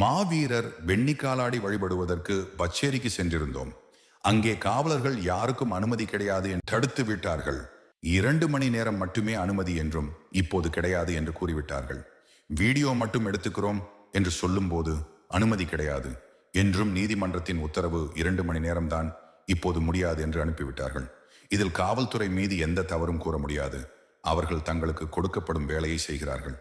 மாவீரர் வெண்ணிக்காலாடி வழிபடுவதற்கு பச்சேரிக்கு சென்றிருந்தோம். அங்கே காவலர்கள் யாருக்கும் அனுமதி கிடையாது என்று தடுத்து விட்டார்கள். இரண்டு மணி நேரம் மட்டுமே அனுமதி என்றும் இப்போது கிடையாது என்று கூறிவிட்டார்கள். வீடியோ மட்டும் எடுத்துக்கிறோம் என்று சொல்லும்போது அனுமதி கிடையாது என்றும் நீதிமன்றத்தின் உத்தரவு இரண்டு மணி நேரம்தான் இப்போது முடியாது என்று அனுப்பிவிட்டார்கள். இதில் காவல்துறை மீது எந்த தவறும் கூற முடியாது. அவர்கள் தங்களுக்கு கொடுக்கப்படும் வேலையை செய்கிறார்கள்.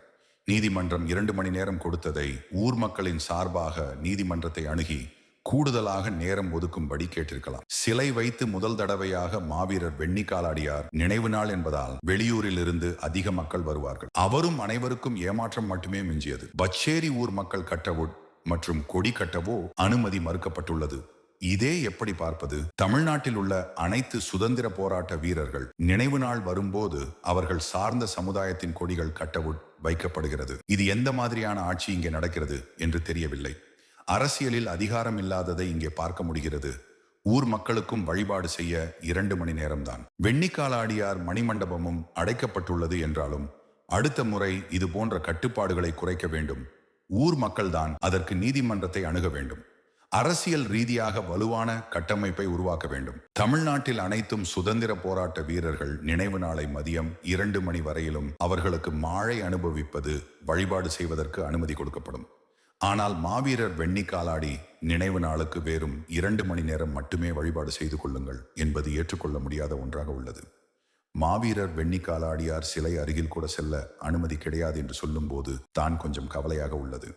நீதிமன்றம் இரண்டு மணி நேரம் கொடுத்ததை ஊர் மக்களின் சார்பாக நீதிமன்றத்தை அணுகி கூடுதலாக நேரம் ஒதுக்கும்படி கேட்டிருக்கலாம். சிலை வைத்து முதல் தடவையாக மாவீரர் வெண்ணிக்காலாடியார் நினைவு நாள் என்பதால் வெளியூரில் இருந்து அதிக மக்கள் வருவார்கள். அவரும் அனைவருக்கும் ஏமாற்றம் மட்டுமே மிஞ்சியது. பச்சேரி ஊர் மக்கள் கட்டவோ மற்றும் கொடி கட்டவோ அனுமதி மறுக்கப்பட்டுள்ளது. இதே எப்படி பார்ப்பது? தமிழ்நாட்டில் உள்ள அனைத்து சுதந்திர போராட்ட வீரர்கள் நினைவு நாள் வரும்போது அவர்கள் சார்ந்த சமுதாயத்தின் கொடிகள் கட்டவு வைக்கப்படுகிறது. இது எந்த மாதிரியான ஆட்சி இங்கே நடக்கிறது என்று தெரியவில்லை. அரசியலில் அதிகாரம் இல்லாததை இங்கே பார்க்க முடிகிறது. ஊர் மக்களுக்கும் வழிபாடு செய்ய இரண்டு மணி நேரம்தான். வெண்ணிக்காலாடியார் மணிமண்டபமும் அடைக்கப்பட்டுள்ளது என்றாலும் அடுத்த முறை இது போன்ற கட்டுப்பாடுகளை குறைக்க வேண்டும். ஊர் மக்கள்தான் அதற்கு நீதிமன்றத்தை அணுக வேண்டும். அரசியல் ரீதியாக வலுவான கட்டமைப்பை உருவாக்க வேண்டும். தமிழ்நாட்டில் அனைத்தும் சுதந்திர போராட்ட வீரர்கள் நினைவு நாளை மதியம் இரண்டு மணி வரையிலும் அவர்களுக்கு மாழை அனுபவிப்பது வழிபாடு செய்வதற்கு அனுமதி கொடுக்கப்படும். ஆனால் மாவீரர் வெண்ணிக்காலாடி நினைவு நாளுக்கு வேறும் இரண்டு மணி நேரம் மட்டுமே வழிபாடு செய்து கொள்ளுங்கள் என்பது ஏற்றுக்கொள்ள முடியாத ஒன்றாக உள்ளது. மாவீரர் வெண்ணிக்காலாடியார் சிலை அருகில் கூட செல்ல அனுமதி கிடையாது என்று சொல்லும்போது தான் கொஞ்சம் கவலையாக உள்ளது.